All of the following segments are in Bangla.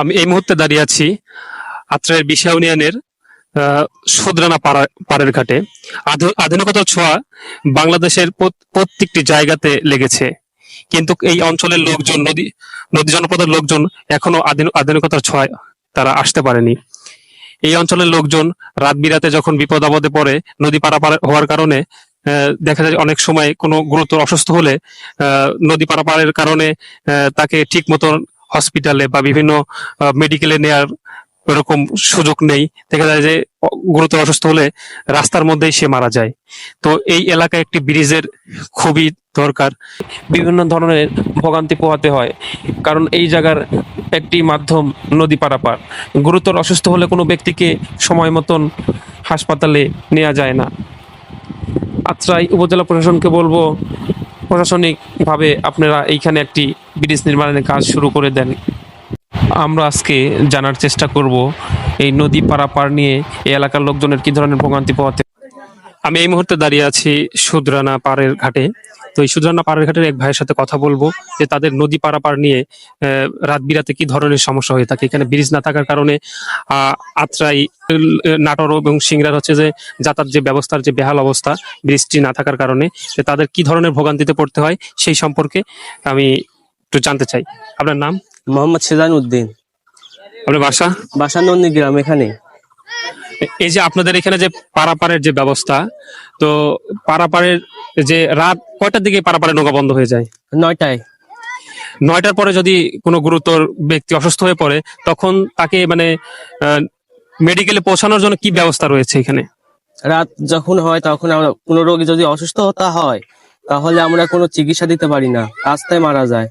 আমি এই মুহূর্তে দাঁড়িয়ে আছি আত্রায়ের বিশা ইউনিয়নের সুদরানা পাড়া পাড়ের ঘাটে। আধু- আধুনিকতার ছোঁয়া বাংলাদেশের প্রত্যেকটি জায়গাতে লেগেছে। কিন্তু এই অঞ্চলের লোকজন, নদী নদী জনপদের লোকজন এখনও আধুনি- আধুনিকতার ছোঁয়ায় তারা আসতে পারেনি। এই অঞ্চলের লোকজন রাত বিরাতে যখন বিপদ আপদে পড়ে, নদী পারাপার হওয়ার কারণে দেখা যায় অনেক সময় কোনো গুরুতর অসুস্থ হলে নদী পারাপারের কারণে তাকে ঠিক মতন হসপিটালে বা বিভিন্ন মেডিকেলে নেয়ার এরকম সুযোগ নেই। দেখা যায় যে গুরুতর অসুস্থ হলে রাস্তার মধ্যেই সে মারা যায়। তো এই এলাকায় একটি ব্রিজের খুবই দরকার। বিভিন্ন ধরনের ভোগান্তি পোহাতে হয়, কারণ এই জায়গার একটি মাধ্যম নদী পারাপার। গুরুতর অসুস্থ হলে কোনো ব্যক্তিকে সময় মতন হাসপাতালে নেওয়া যায় না। আত্রাই উপজেলা প্রশাসনকে বলব, প্রশাসনিকভাবে আপনারা এইখানে একটি ব্রিজ নির্মাণের কাজ শুরু করে দেন। আমরা আজকে জানার চেষ্টা করব এই নদী পারাপার নিয়ে এই এলাকার লোকজনের কি ধরনের ভোগান্তি পোহাতে আমি এই মুহূর্তে দাঁড়িয়ে আছি সুদরানা পাড়ের ঘাটে। তো এই সুদরানা পাড়ের ঘাটের এক ভাইয়ের সাথে কথা বলব যে তাদের নদী পারাপার নিয়ে রাত বিরাতে কি ধরনের সমস্যা হয়ে থাকে। এখানে ব্রিজ না থাকার কারণে আত্রাই, নাটোর এবং সিংড়ার হচ্ছে যে যাতায়াত যে ব্যবস্থার যে বেহাল অবস্থা, ব্রিজটি না থাকার কারণে তাদের কি ধরনের ভোগান্তিতে পড়তে হয় সেই সম্পর্কে আমি একটু জানতে চাই। আপনার নাম? মোহাম্মদ সিজান উদ্দিন। আপনার বাসা? বাসা নন্দী গ্রাম এখানে। এই যে আপনাদের এখানে যে পারাপারের যে ব্যবস্থা তো পারাপারের যে রাত কয়টার দিকে পারাপারের নৌকা বন্ধ হয়ে যায়? নয়টায়। নয়টার পরে যদি কোনো গুরুতর ব্যক্তি অসুস্থ হয়ে পড়ে তখন তাকে মানে মেডিকেলে পৌঁছানোর জন্য কি ব্যবস্থা রয়েছে এখানে? রাত যখন হয় তখন আমরা কোনো রোগী যদি অসুস্থতা হয় তাহলে আমরা কোনো চিকিৎসা দিতে পারি না। রাস্তায় মারা যায়।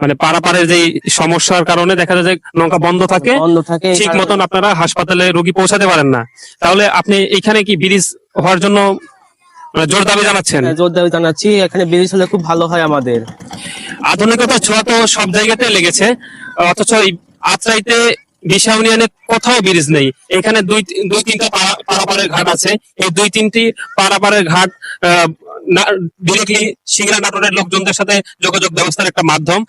মানে পারাপারের যে সমস্যার কারণে দেখা যায় যে নৌকা বন্ধ থাকে। বন্ধ থাকে ঠিক মতন আপনারা হাসপাতালে রোগী পৌঁছাতে পারেন না। তাহলে আপনি এখানে কি ব্রিজ হওয়ার জন্য মানে জোর দাবি জানাচ্ছেন? হ্যাঁ, জোর দাবি জানাচ্ছি। এখানে ব্রিজ হলে খুব ভালো হয় আমাদের। আধুনিকতার ছোঁয়া তো সব জায়গাতে লেগেছে। অথচ আত্রাইতে বিশা ইউনিয়নে কোথাও ব্রিজ নেই। এখানে দুই দুই তিনটা পারাপারের ঘাট আছে। এই দুই তিনটি পারাপারের ঘাট ডিরেক্টলি সিংড়া নাটোরের লোকজনদের সাথে যোগাযোগ ব্যবস্থার একটা মাধ্যম।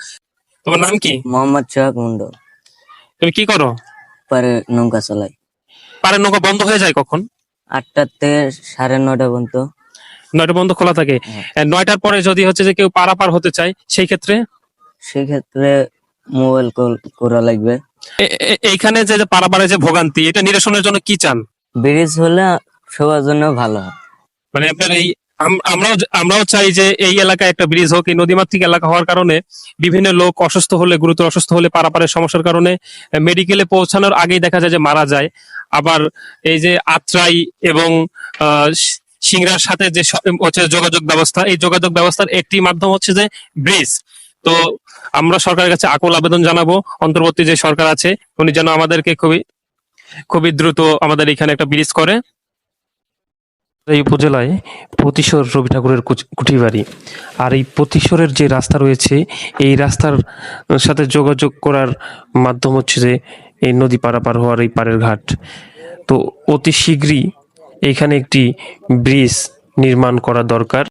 তোমার নাম কি? মোহাম্মদ সোহাগ মন্ডল তুমি কি করো? পরে নৌকা চালাই। পারের নৌকা বন্ধ হয়ে যায় কখন? আটটার থেকে সাড়ে নটা পর্যন্ত। নয়টা বন্ধ খোলা থাকে। হ্যাঁ। নয়টার পরে যদি হচ্ছে যে কেউ পারাপার হতে চায় সেই ক্ষেত্রে? সেক্ষেত্রে মোবাইল কল করা লাগবে। এইখানে যে পারাপারের যে ভোগান্তি এটা নিরসনের জন্য কি চান? ব্রিজ হলে সবার জন্য ভালো হয়। মানে আপনার এই আমরাও আমরাও চাই যে এই এলাকায় একটা ব্রিজ হোক, এই নদীমাতৃক এলাকা হওয়ার কারণে বিভিন্ন লোক অসুস্থ হলে, গুরুতর অসুস্থ হলে পারাপারের সমস্যার কারণে মেডিকেলে পৌঁছানোর আগেই দেখা যায় যে মারা যায়। আবার এই যে আত্রাই এবং সিংড়ার সাথে যে হচ্ছে যোগাযোগ ব্যবস্থা, এই যোগাযোগ ব্যবস্থার একটি মাধ্যম হচ্ছে যে ব্রিজ। তো আমরা সরকারের কাছে আকুল আবেদন জানাব। অন্তর্বর্তী যে সরকার আছে, উনি যেন আমাদেরকে খুবই খুবই দ্রুত আমাদের এখানে একটা ব্রিজ করে। এই উপজেলায় প্রতিশোর রবি ঠাকুরের কুচ- কুঠি বাড়ি আর এই প্রতিশোরের যে রাস্তা রয়েছে, এই রাস্তার সাথে যোগাযোগ করার মাধ্যম হচ্ছে যে এই নদী পারাপার হওয়ার এই পাড়ের ঘাট। তো অতি শীঘ্রই এখানে একটি ব্রিজ নির্মাণ করা দরকার।